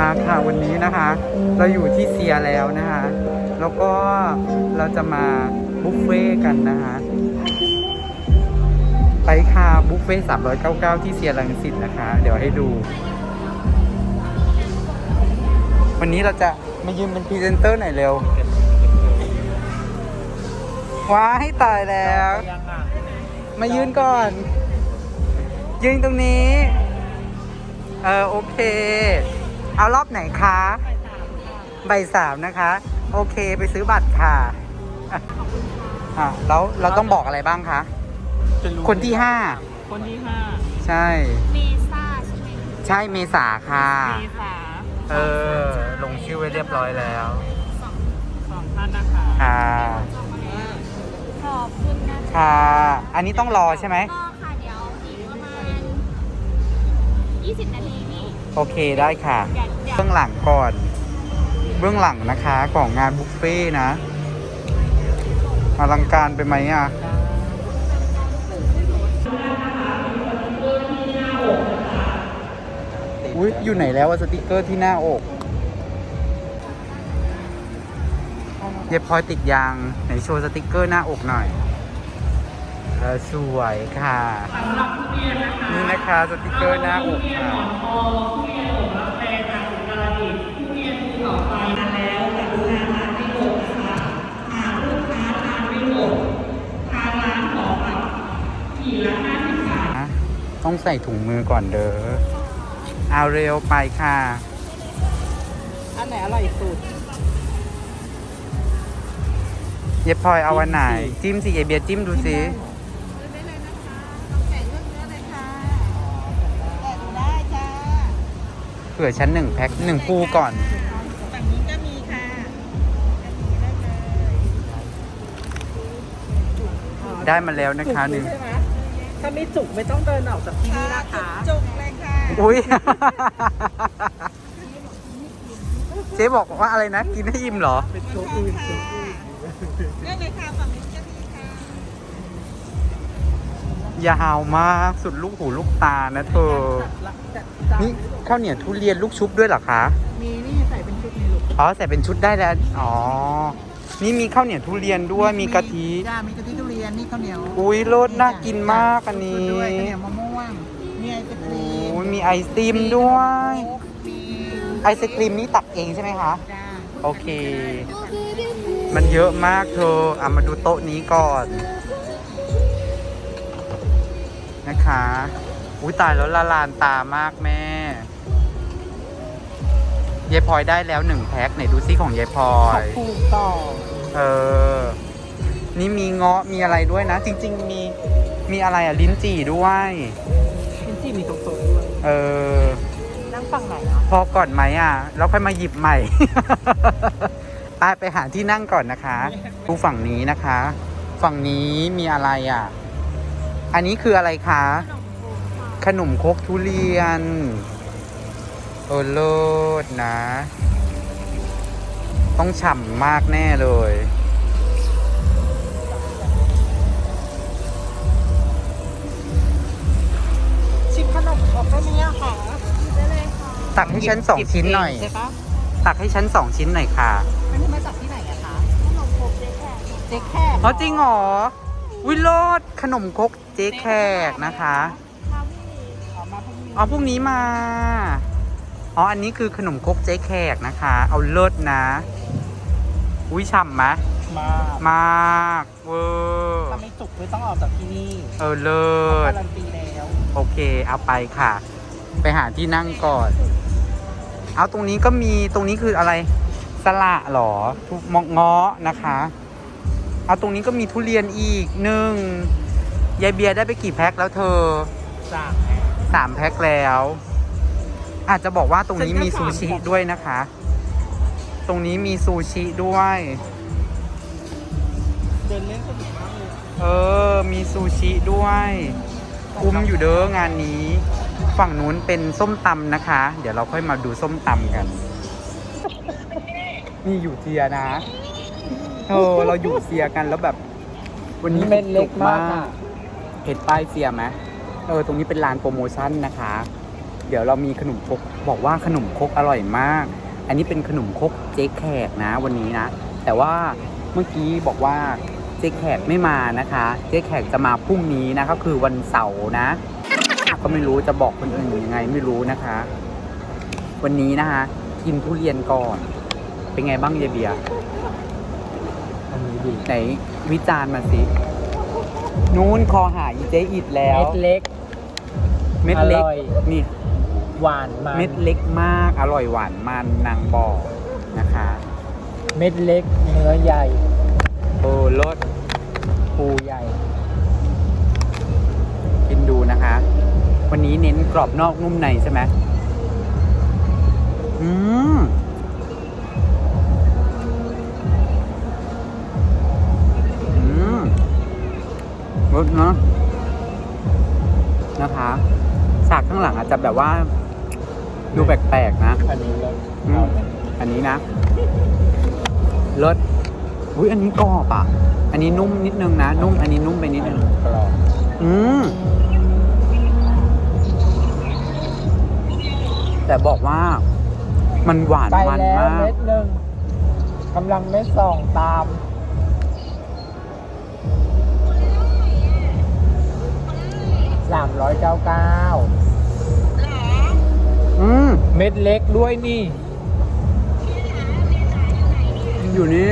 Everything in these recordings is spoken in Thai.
มาค่ะวันนี้นะคะ เราอยู่ที่เซียแล้วนะคะ แล้วก็เราจะมาบุฟเฟ่ต์กันนะคะ ไปค่ะบุฟเฟ่ต์399ที่เซียรังสิตนะคะ เดี๋ยวให้ดู วันนี้เราจะมายืนเป็นพรีเซนเตอร์หน่อยเร็วว้าให้ตายแล้ว มายืนก่อน ยืนตรงนี้ เออโอเค เอารอบไหนคะใบายสามนะคะ โอเคไปซื้อบัตรค่ะอะอะแล้วเราต้องบอกอะไรบ้างคะคนที่ห้าคนที่ห้าใช่ เมซ่าใช่ไหมใช่เมษาค่ะ เมษาเออ ลงชื่อไว้เรียบร้อยแล้วสองท่านนะคะค่ะขอบคุณนะคะค่ะ อันนี้ต้องรอใช่ไหมก็ค่ะ เดี๋ยวอีกประมาณ 20 นาทีนี่ โอเคได้ค่ะเดี๋ยวเดี๋ยวเบื้องหลังก่อน เบื้องหลังนะคะของงานบุฟเฟ่ต์นะอลังการไปไหมอะอุ้ยอยู่ไหนแล้วอะสติกเกอร์ที่หน้าอกเย็บพลอยติดยางไหนโชว์สติกเกอร์หน้าอกหน่อย เออสวยค่ะ นี่นะคะสติกเกอร์หน้าอกค่ะนะต้องใส่ถุงมือก่อนเด้อ เอาเร็วไปค่ะ อันไหนอร่อยสุดเย็บพลอยเอาวันไหน จิ้มสิเยเบียร์จิ้มดูสิ ผื่อชั้นหนึ่งแพ็คหนึ่งคู่ก่อน ฝั่งนี้ก็มีค่ะอันนี้ได้เลยได้มาแล้วนะคะหนึ่ง ใช่ไหมถ้าไม่จุกไม่ต้องเดินออกจากที่นี่นะคะจุกเลยค่ะอุ้ย เจ๊บอกว่าอะไรนะ กินให้อิ่มเหรอ เป็นโชว์อื่นโชว์อื่น ยาวมากสุดลูกหูลูกตานะเธอ นี่ข้าวเหนียวทุเรียนลูกชุบด้วยเหรอคะ มีนี่ใส่เป็นชุดในลูกอ๋อใส่เป็นชุดได้แล้ว อ๋อ นี่มีข้าวเหนียวทุเรียนด้วยมีกะทิจ้ามีกะทิทุเรียนนี่ข้าวเหนียวอุ้ยรสน่ากินมากอันนี้ด้วยข้าวเหนียวมะม่วงมีไอศครีมโอ้ยมีไอติมด้วยมีไอศครีมนี่ตักเองใช่ไหมคะจ้าโอเค มันเยอะมากเธออะมาดูโต๊ะนี้ก่อน นะคะ อุ้ยตายแล้วละลานตามากแม่ยายพลอยได้แล้วหนึ่งแพ็คไหนดูซิของยายพลอขอย บคุณต่อเออ นี่มีเงาะมีอะไรด้วยนะ จริง ๆ มีมีอะไรอะลิ้นจี่ด้วย เป็นที่มีตรงๆด้วยเออ นั่งฝั่งไหนอะพอก่อนไหมอะ แล้วค่อยมาหยิบใหม่ ไปไปหาที่นั่งก่อนนะคะ ดูฝั่งนี้นะคะ ฝั่งนี้มีอะไรอะ อันนี้คืออะไรคะ ขนมครกทุเรียนเออเลิศนะ ต้องฉ่ำมากแน่เลย ชิมขนมครกได้ไหมอะค่ะได้เลยค่ะตักให้ฉันสองชิ้นหน่อยใช่ปะตักให้ฉันสองชิ้นหน่อยค่ะ อันนี้มาจากที่ไหนอะคะขนมครกเจ๊แขกเจ๊แค่เพราะจริงเหรอ วิโรดขนมครกเจ๊แขกนะคะค่ะพี่ออกมาพรุ่งนี้อ๋อพรุ่งนี้มา อ๋อ อันนี้คือขนมครกเจ๊แขกนะคะ เอาเลิศนะ อุ้ยฉ่ำไหมมากมากเวอร์ถ้าไม่จุกไม่ต้องออกจากที่นี่ เออเลิศการันตีแล้ว โอเค เอาไปค่ะ ไปหาที่นั่งก่อน เอาตรงนี้ก็มี ตรงนี้คืออะไร สละเหรอทุกมะเงาะนะคะ เอาตรงนี้ก็มีทุเรียนอีกหนึ่งยายเบียร์ได้ไปกี่แพ็คแล้วเธอจากสามแพ็คแล้ว อาจจะบอกว่าตรงนี้มีซูชิด้วยนะคะ ตรงนี้มีซูชิด้วย เดินเล่นสนุกมากเลยเออ มีซูชิด้วยคุ้มอยู่เด้องานนี้ ฝั่งนู้นเป็นส้มตำนะคะ เดี๋ยวเราค่อยมาดูส้มตำกัน นี่อยู่เทียนะ เออเราอยู่เซียกันแล้วแบบ วันนี้เป็นเล็กมากอะเห็นป้ายเซียไหมเออตรงนี้เป็นลานโปรโมชั่นนะคะ เดี๋ยวเรามีขนมครกบอกว่าขนมครกอร่อยมาก อันนี้เป็นขนมครกเจ๊แขกนะ วันนี้นะ แต่ว่าเมื่อกี้บอกว่าเจ๊แขกไม่มานะคะ เจ๊แขกจะมาพรุ่งนี้นะก็คือวันเสาร์นะ ก็ไม่รู้จะบอกคนอื่นยังไงไม่รู้นะคะ วันนี้นะคะกินทุเรียนก่อน เป็นไงบ้างยายเบีย ไหนวิจารณ์มาสิ นู้นคอหาอีเจ๊อิดแล้ว เม็ดเล็ก เม็ดเล็ก อร่อย นี่ หวานมันเม็ดเล็กมาก อร่อยหวานมันนางบอกนะคะ เม็ดเล็ก เนื้อใหญ่โอ้รสปูใหญ่ กินดูนะคะ วันนี้เน้นกรอบนอกนุ่มในใช่ไหมอืม รสเนาะนะคะฉากข้างหลังอาจจะแบบว่า ดูแปลกๆนะอันนี้เลิศอืมอันนี้นะรสอุ้ยอันนี้กรอบอะ อันนี้นุ่มนิดนึงนะ นุ่ม อันนี้นุ่มไปนิดนึงกรอบอืมแต่บอกว่า มันหวานไปมันแล้วมาก เม็ดหนึ่งกำลังเม็ดสองตาม สามร้อยเก้าเก้าอืมเม็ดเล็กด้วยนี่ อยู่นี่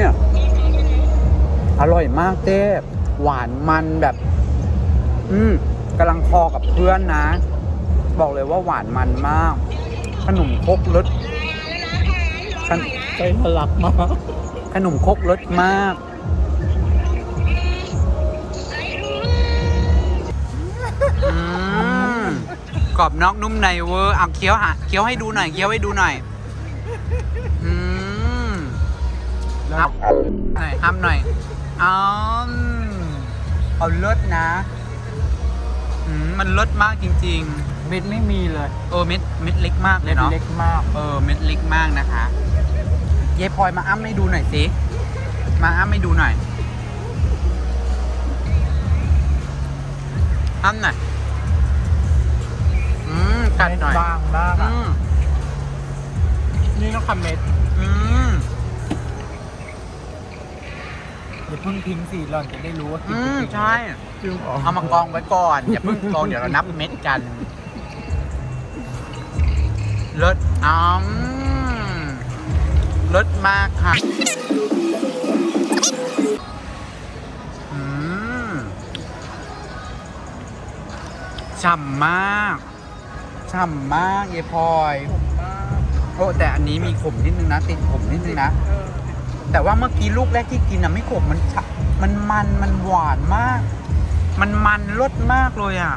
อร่อยมากเจ๊หวานมันแบบ อืมกำลังพอกับเพื่อนนะ บอกเลยว่าหวานมันมาก ขนมครกรสขนใจทะลักมาก ขนมครกรสมาก กรอบนอกนุ่มในเวอร์เอาเคี้ยวหะเคี้ยวให้ดูหน่อยเคี้ยวให้ดูหน่อยอืมอัพหน่อยห้ามหน่อยอ้มเอาเลิศนะอืมมันเลิศมากจริง เม็ดไม่มีเลยๆ เออเม็ดเม็ดเล็กมากเลยเนาะ เล็กมากเออเม็ดเล็กมากนะคะยายพลอยมาอ้ำให้ดูหน่อยสิ มาอ้ำให้ดูหน่อยอ้ำหน่อยอืม กัดหน่อยเม็บางมากอือะมนี่ต้องคำเม็ดอืมอย่าเพิ่งทิ้งสิหล่อนจะได้รู้ว่ากินอืจมริงๆใช่จึงออกเอามากองไว้ก่อนอย่าเพิ่งกองเดี๋ยวเรานับเม็ดกันเลิศอ้มเลิศมากค่ะอืมฉ่ำมาก ฉ่ำมากเยายพลอยโอ้แต่อันนี้มีขมนิดนึงนะ ติดขมนิดนึงนะแต่ว่าเมื่อกี้ลูกแรกที่กินอะไม่ขมมันฉะมันมันมันหวานมาก มันมันรสมากเลยอะ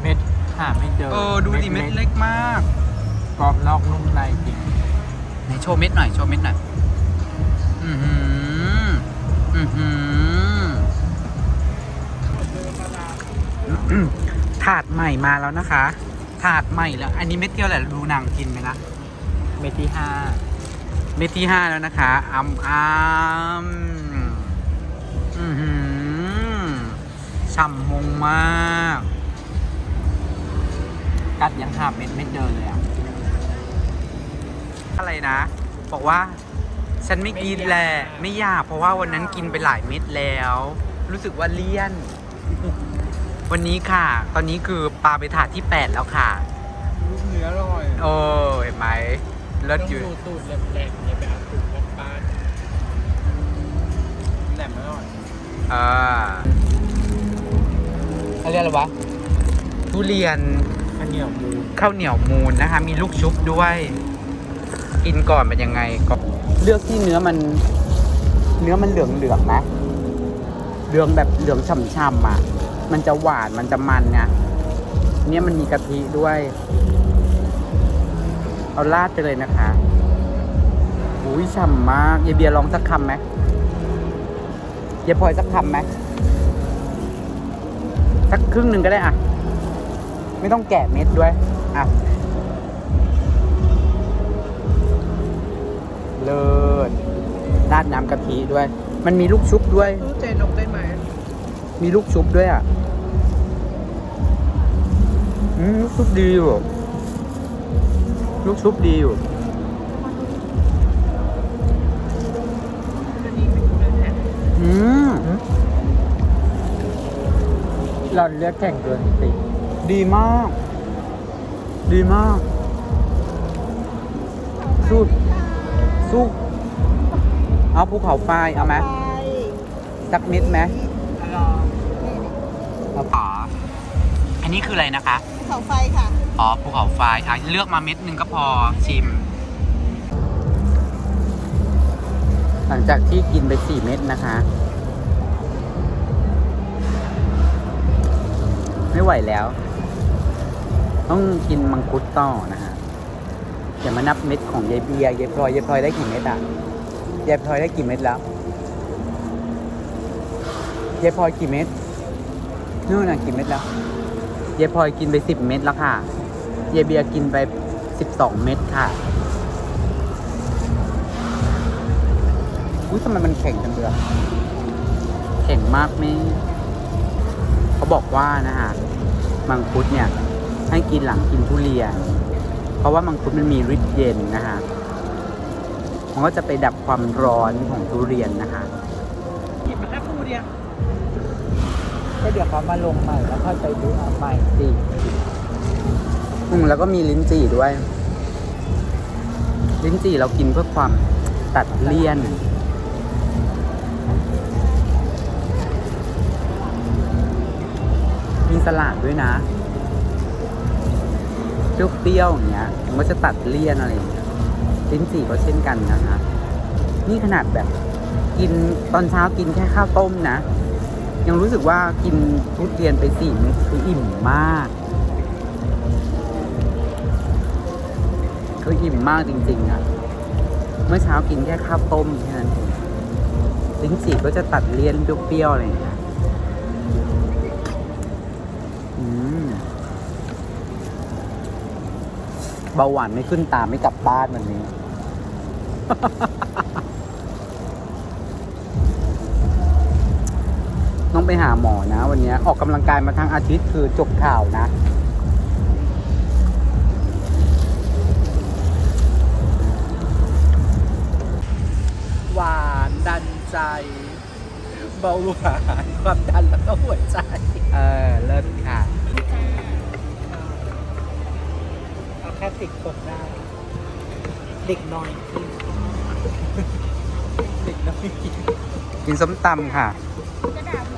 เม็ดหาไม่เจอเออดูดิเม็ดเล็กมาก กรอบนอกนุ่มในจริงไหนโชว์เม็ดหน่อย โชว์เม็ดหน่อย อือหือ อือหืออืมถาดใหม่มาแล้วนะคะ ถาดใหม่แล้ว อันนี้เม็ดเดียวแหละดูนางกินไหมนะ เม็ดที่ห้าเม็ดที่ห้าแล้วนะคะอัมอัมอือหือฉ่ำมงมาก กัดยังหาเม็ดไม่เจอเลยอะอะไรนะ บอกว่า ฉันไม่กินแหละ ไม่อยากเพราะว่าวันนั้นกินไปหลายเม็ดแล้ว รู้สึกว่าเลี่ยน วันนี้ค่ะ ตอนนี้คือปลาไปถาดที่ 8 แล้วค่ะ ลูกเนื้ออร่อยโอ้เห็นไหมเลิศอยู่ ต้องดูตูดแหลมๆอย่าไปเอาตูดบ้านๆแหลมไม่อร่อยอ่าเขาเรียกอะไรวะ ทุเรียนอันเหนียวหมูข้าวเหนียวมูนนะคะ มีลูกชุบด้วย กินก่อนเป็นยังไงก็เลือกที่เนื้อมัน เนื้อมันเหลืองเหลืองๆนะ เหลืองแบบเหลืองฉ่ำๆอะ มันจะหวานมันจะมันนะเนี่ยมันมีกะทิด้วย เอาราดไปเลยนะคะอุ้ยฉ่ำมากยายเบียร์ลองสักคำไหมยายพลอยสักคำไหมสักครึ่งหนึ่งก็ได้อะ ไม่ต้องแกะเม็ดด้วย อะ เลิศราดน้ำกะทิด้วย มันมีลูกชุบด้วย ใจ มีลูกชุบด้วยอะอืมลูกชุบดีอยู่ลูกชุบดีอยู่อืมเราเลือกแข่งเกินติดีมาก ดีมากสุดสุกเอาภูเขาไฟเอาไหมไปสักเม็ดไหม อันนี้คืออะไรนะคะ ภูเขาไฟค่ะ อ๋อภูเขาไฟอะเลือกมาเม็ดหนึ่งก็พอชิม หลังจากที่กินไปสี่เม็ดนะคะ ไม่ไหวแล้ว ต้องกินมังคุดต่อนะฮะอย่ามานับเม็ดของยายเบียร์ยายพลอยยายพลอยได้กี่เม็ดอะยายพลอยได้กี่เม็ดแล้วยายพลอยกี่เม็ดนู่นน่ะกี่เม็ดแล้ว ยายพลอยกินไปสิบเม็ดแล้วค่ะยายเบียร์กินไปสิบสองเม็ดค่ะ อุ้ยทำไมมันแข็งจังเลยอแข็งมากไหมเขาบอกว่านะฮะ มังคุดเนี่ย ให้กินหลังกินทุเรียน เพราะว่ามังคุดมันมีฤทธิ์เย็นนะฮะ มันก็จะไปดับความร้อนของทุเรียนนะคะกินมาแค่คู่เดียว ก็เดี๋ยวเขามาลงใหม่แล้วค่อยไปดูเอาใหม่สิอืมแล้วก็มีลิ้นจี่ด้วย ลิ้นจี่เรากินเพื่อความตัดเลี่ยน มีสลัดด้วยนะเปรี้ยวๆอย่างเงี้ยมันก็จะตัดเลี่ยนอะไรอย่างเงี้ยลิ้นจี่ก็เช่นกันนะคะ นี่ขนาดแบบ กินตอนเช้ากินแค่ข้าวต้มนะ ยังรู้สึกว่ากินทุเรียนไปสี่เม็ดคืออิ่มมาก คืออิ่มมากจริง ๆอะเมื่อเช้ากินแค่ข้าวต้มแค่นั้นเองลิ้นจี่ก็จะตัดเลี่ยนเปรี้ยวๆอะไรอย่างเงี้ยเบาหวานไม่ขึ้นตามไม่กลับบ้านวันนี้ ต้องไปหาหมอนะ วันนี้ออกกำลังกายมาทั้งอาทิตย์คือจบข่าวนะ หวานดันใจ เบาหวานความดันแล้วก็หัวใจ เออ เลิศค่ะเอาแค่ติดผมได้ เด็กน้อยกินเด็กน้อยกินกินส้มตำค่ะ จะด่าหมอ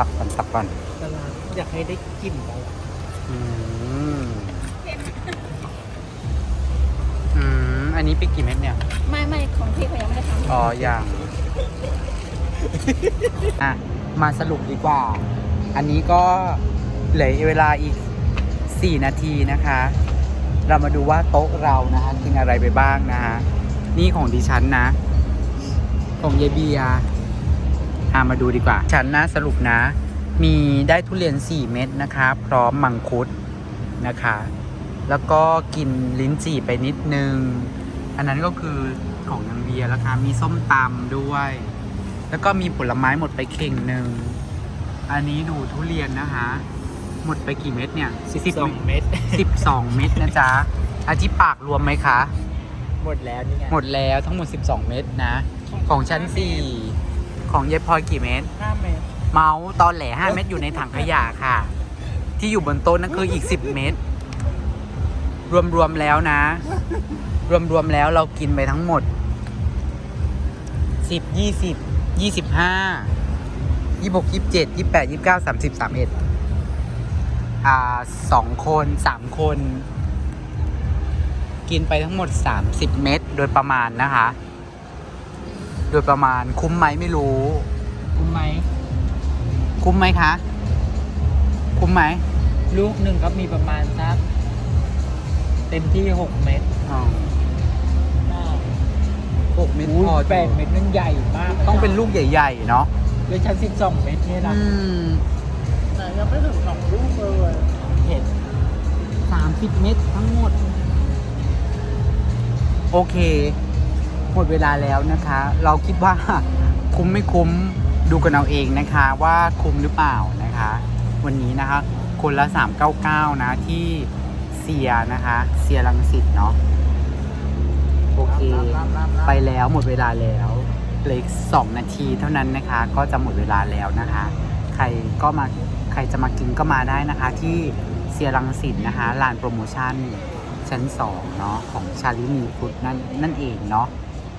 ตักก่อนตักก่อนปลาร้าอยากให้ได้กลิ่นปลาร้าอืมอืมอันนี้ไปกี่เม็ดเนี่ย ไม่ไม่ของพี่เขายังไม่ได้ทำอ๋อยังอะ มาสรุปดีกว่า อันนี้ก็เหลือเวลาอีก 4 นาทีนะคะ เรามาดูว่าโต๊ะเรานะคะกินอะไรไปบ้างนะฮะ นี่ของดิฉันนะ ของยายเบียร์ อะมาดูดีกว่า ฉันนะสรุปนะ มีได้ทุเรียน 4 เม็ดนะคะ พร้อมมังคุดนะคะ แล้วก็กินลิ้นจี่ไปนิดนึง อันนั้นก็คือของนางเบียร์แล้วค่ะมีส้มตำด้วย แล้วก็มีผลไม้หมดไปเข่งหนึ่ง อันนี้ดูทุเรียนนะคะ หมดไปกี่เม็ดเนี่ยสิบสองเม็ดสิบสองเม็ดนะจ๊ะอาที่ปากรวมไหมคะ หมดแล้วนี่ไง หมดแล้วทั้งหมด 12 เม็ดนะ ของชั้น4 ของเยายพลอยกี่เม็ดห้าเม็ดเมาส์ตอนแหล5เม็ดอยู่ในถังขยะค่ะ ที่อยู่บนโต๊ะนั่นคืออีก10เม็ดรวมๆแล้วนะ รวมๆแล้วเรากินไปทั้งหมด10 20 25 26 27 28 29 30 31อ่าสองคนสามคน กินไปทั้งหมด30เม็ดโดยประมาณนะคะ โดยประมาณคุ้มไหมไม่รู้ คุ้มไหม คุ้มไหมคะ คุ้มไหม ลูกหนึ่งก็มีประมาณสักเต็มที่หกเม็ดอ๋อหกเม็ดอุ้ยพอแปดเม็ดนั่นใหญ่มาก ต้องเป็นลูกใหญ่ๆเนาะเลยชั้นสิบสองเม็ดนี่นะอืมแต่ยังไม่ถึงสองลูกเลยเห็นสามสิบเม็ดทั้งหมด โอเค หมดเวลาแล้วนะคะ เราคิดว่าคุ้มไม่คุ้มดูกันเอาเองนะคะว่าคุ้มหรือเปล่านะคะ วันนี้นะคะ คนละ 399 นะที่เซียนะคะเซียรังสิตเนาะโอเค ไปแล้วหมดเวลาแล้วเหลืออีกสองนาทีเท่านั้นนะคะ ก็จะหมดเวลาแล้วนะคะ ใครก็มาใครจะมากินก็มาได้นะคะ ที่เซียรังสิตนะคะลานโปรโมชั่นชั้น2เนาะของชาลินีฟุดนั่นนั่นเองเนาะ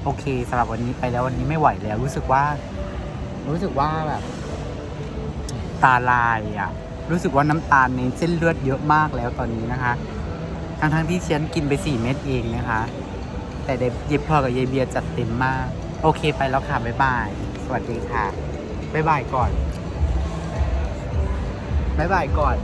โอเคสำหรับวันนี้ไปแล้ววันนี้ไม่ไหวแล้ว รู้สึกว่า รู้สึกว่าแบบตาลายอะ รู้สึกว่าน้ำตาลในเส้นเลือดเยอะมากแล้วตอนนี้นะคะ ทั้งทั้งที่เชียนกินไป4เม็ดเองนะคะ แต่เด็บยิบพอกับยายเบียจัดเต็มมาก โอเคไปแล้วค่ะบ๊ายบาย สวัสดีค่ะบ๊ายบายก่อนบ๊ายบายก่อน